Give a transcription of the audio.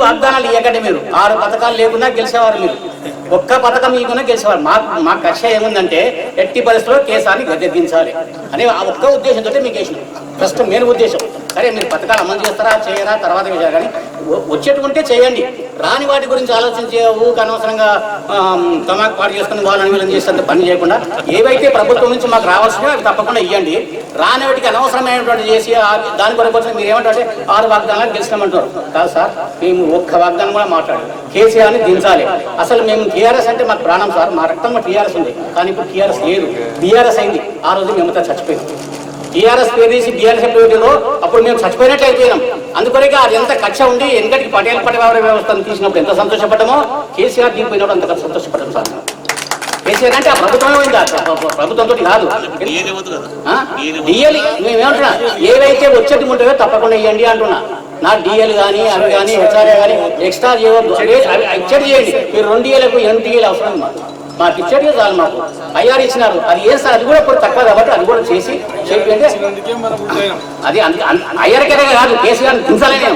వాగ్దానాలు ఇవ్వకండి మీరు. ఆరు పథకాలు లేకుండా గెలిచేవారు మీరు. ఒక్క పథకం ఇవ్వకుండా గెలిచేవారు. మా మా కక్ష ఏముందంటే ఎట్టి పరిస్థితుల్లో కేసాన్ని గద్దెదించాలి అనే ఆ ఒక్క ఉద్దేశంతో మీకు వేసిన ఫస్ట్ మెయిన్ ఉద్దేశం. సరే మీరు పథకాలు అమలు చేస్తారా చేయరా? తర్వాత విషయాలు కానీ వ- చేయండి. రాని వాటి గురించి ఆలోచించే ఊరికి అనవసరంగా తమాకు పాటు చేసుకుని వాళ్ళని వీళ్ళని చేసేంత పని చేయకుండా ఏవైతే ప్రభుత్వం నుంచి మాకు రావాల్సినవి అవి తప్పకుండా ఇవ్వండి రాని వాటికి అనవసరమైనటువంటి చేసి దాని కొరకు వచ్చిన మీరు ఏమంటారంటే ఆరు వాగ్దానాలు గెలిచినామంటారు కాదు సార్ మేము ఒక్క వాగ్దానం కూడా మాట్లాడాలి కేసీఆర్ని దించాలి. అసలు మేము టీఆర్ఎస్ అంటే మాకు ప్రాణం సార్. మా రక్తంలో టీఆర్ఎస్ ఉంది. కానీ ఇప్పుడు టీఆర్ఎస్ లేదు. బీఆర్ఎస్ అయింది. ఆ రోజు మేమంతా చచ్చిపోయింది టీఆర్ఎస్ పేరు తీసి బీఆర్ఎస్ పెట్టిలో అప్పుడు మేము చచ్చిపోయినట్టు అయిపోయినాం అందుకొరకే అది ఎంత కక్ష ఉండి ఎందుకంటే పటేల్ పటేవారి వ్యవస్థను తీసినప్పుడు ఎంత సంతోషపడ్డామో కేసీఆర్ దిగిపోయినప్పుడు అంత సంతోషపడ్డాం సార్. కేసీఆర్ అంటే ఆ ప్రభుత్వమే ఉంది ఆ ప్ర- ప్రభుత్వంతో కాదు? డిఎల్ మేమేమంటున్నా? ఏవైతే వచ్చేది ఉంటాయో తప్పకుండా ఇవ్వండి అంటున్నా. నా డిఎల్ కానీ అవి కానీ హెచ్ఆర్ఏ కానీ ఎక్స్ట్రా చేయవద్దు ఇచ్చేది చేయండి. మీరు రెండు డిఎలకు ఎన్ని డిఎల్ అవసరం మాకు మాకు ఇచ్చేది చాలు మాకు. ఐఆర్ ఇచ్చినారు. అది ఏ సార్? అది కూడా ఇప్పుడు తక్కువ కాబట్టి అది కూడా చేసి మనం గుర్తయినాం అది అయ్యరికనే కాదు కేసీఆర్ దించాలనే